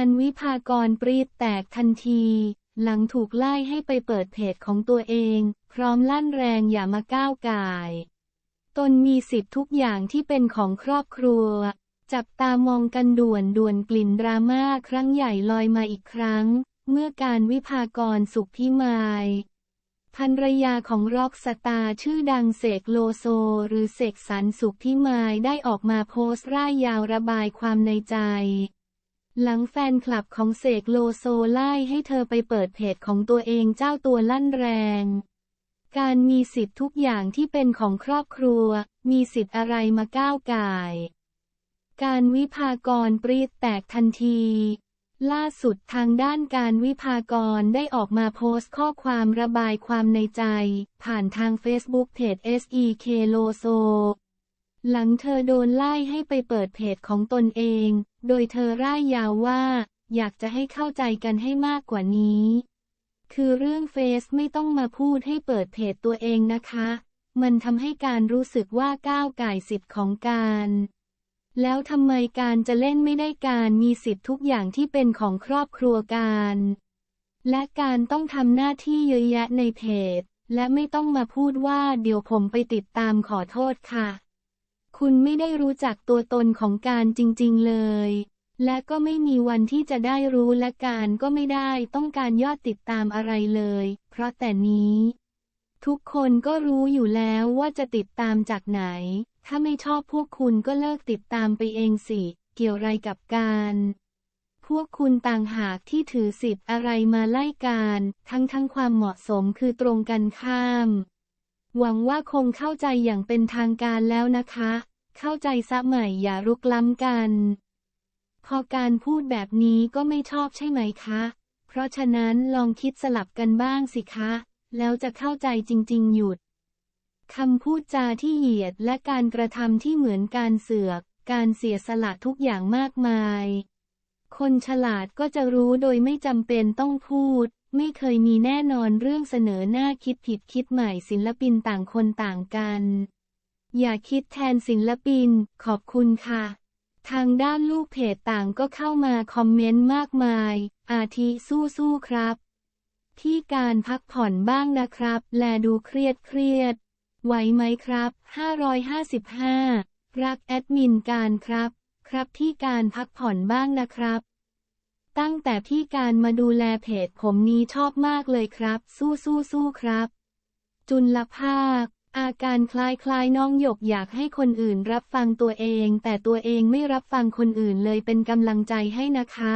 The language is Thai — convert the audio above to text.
ารวิพากรปรีดแตกทันที หลังถูกไล่ให้ไปเปิดเพจของตัวเอง พร้อมลั่นแรงอย่ามาก้าวก่าย ตนมีสิทธิ์ทุกอย่างที่เป็นของครอบครัว จับตามองกันด่วนด่วนกลิ่นดราม่าครั้งใหญ่ลอยมาอีกครั้ง เมื่อการวิพากรสุขพิมายภรรยาของร็อกสตาร์ชื่อดังเสกโลโซ หรือเสกสรรสุขพิมายได้ออกมาโพสต์ร่ายยาวระบายความในใจ หลังแฟนคลับของเสกโลโซไล่ให้เธอไปเปิดเพจของตัวเองเจ้าตัวลั่นแรง การมีสิทธิ์ทุกอย่างที่เป็นของครอบครัว มีสิทธิ์อะไรมาก้าวก่ายการวิพากรปรีดแตกทันที ล่าสุดทางด้านการวิพากรได้ออกมาโพสต์ข้อความระบายความในใจ ผ่านทาง Facebook เพจ SEK Loso หลังเธอโดนไล่ให้ไปเปิดเพจของตนเอง โดยเธอร่ายยาวว่า อยากจะให้เข้าใจกันให้มากกว่านี้ คือเรื่องเฟซไม่ต้องมาพูดให้เปิดเพจตัวเองนะคะ มันทำให้การรู้สึกว่าก้าวไก่สิทธิ์ของการ แล้วทำไมการจะเล่นไม่ได้การมีสิทธิ์ทุกอย่างที่เป็นของครอบครัวการ และการต้องทำหน้าที่เยอะแยะในเพจ และไม่ต้องมาพูดว่าเดี๋ยวผมไปติดตามขอโทษค่ะ คุณไม่ได้รู้จักตัวตนของการจริงๆเลย และก็ไม่มีวันที่จะได้รู้และการก็ไม่ได้ต้องการยอดติดตามอะไรเลย เพราะแต่นี้ ทุกคนก็รู้อยู่แล้วว่าจะติดตามจากไหน ถ้าไม่ชอบพวกคุณก็เลิกติดตามไปเองสิ เกี่ยวไรกับการพวกคุณต่างหากที่ถือสิทธิ์อะไรมาไล่การ ทั้งทั้งความเหมาะสมคือตรงกันข้าม หวังว่าคงเข้าใจอย่างเป็นทางการแล้วนะคะ เข้าใจซะใหม่อย่ารุกล้ำกัน พอการพูดแบบนี้ก็ไม่ชอบใช่ไหมคะ เพราะฉะนั้นลองคิดสลับกันบ้างสิคะ แล้วจะเข้าใจจริง ๆ หยุดคำพูดจาที่เหยียดและการกระทำที่เหมือนการเสือก การเสียสละทุกอย่างมากมาย คนฉลาดก็จะรู้โดยไม่จำเป็นต้องพูด ไม่เคยมีแน่นอนเรื่องเสนอหน้าคิดผิดคิดใหม่ศิลปินต่างคนต่างกัน อย่าคิดแทนศิลปิน ขอบคุณค่ะ ทางด้านลูกเพจต่างก็เข้ามาคอมเมนต์มากมาย อาทิสู้ๆครับพี่การพักผ่อนบ้างนะครับ แลดูเครียดเครียด ไหวไหมครับ 555 รักแอดมินการครับ ครับพี่การพักผ่อนบ้างนะครับ ตั้งแต่พี่การมาดูแลเพจผมนี้ชอบมากเลยครับ สู้สู้สู้ครับ จุลภาค อาการคล้ายคลายน้องหยกอยากให้คนอื่นรับฟังตัวเอง แต่ตัวเองไม่รับฟังคนอื่นเลยเป็นกำลังใจให้นะคะ